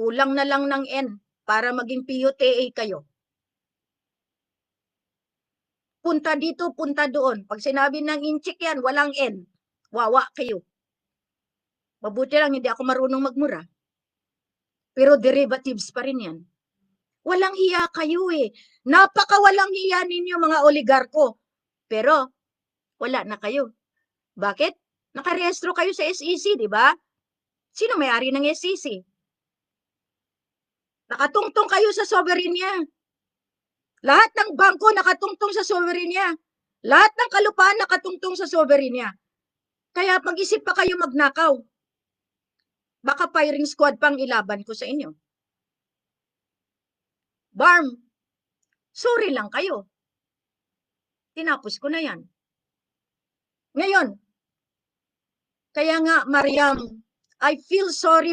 Kulang na lang ng N para maging PUTA kayo. Punta dito, punta doon. Pag sinabi ng inchik yan, walang N. Wawa kayo. Mabuti lang hindi ako marunong magmura. Pero derivatives pa rin yan. Walang hiya kayo eh. Napaka walang hiya ninyo mga oligarko. Pero wala na kayo. Bakit? Nakarehistro kayo sa SEC, di ba? Sino may-ari ng SEC? Nakatungtong kayo sa sovereign niya. Lahat ng bangko nakatungtong sa sovereign niya. Lahat ng kalupaan nakatungtong sa sovereign niya. Kaya mag-isip pa kayo magnakaw. Baka firing squad pang ilaban ko sa inyo. Barm, sorry lang kayo. Tinapos ko na yan. Ngayon, kaya nga, Mariam, I feel sorry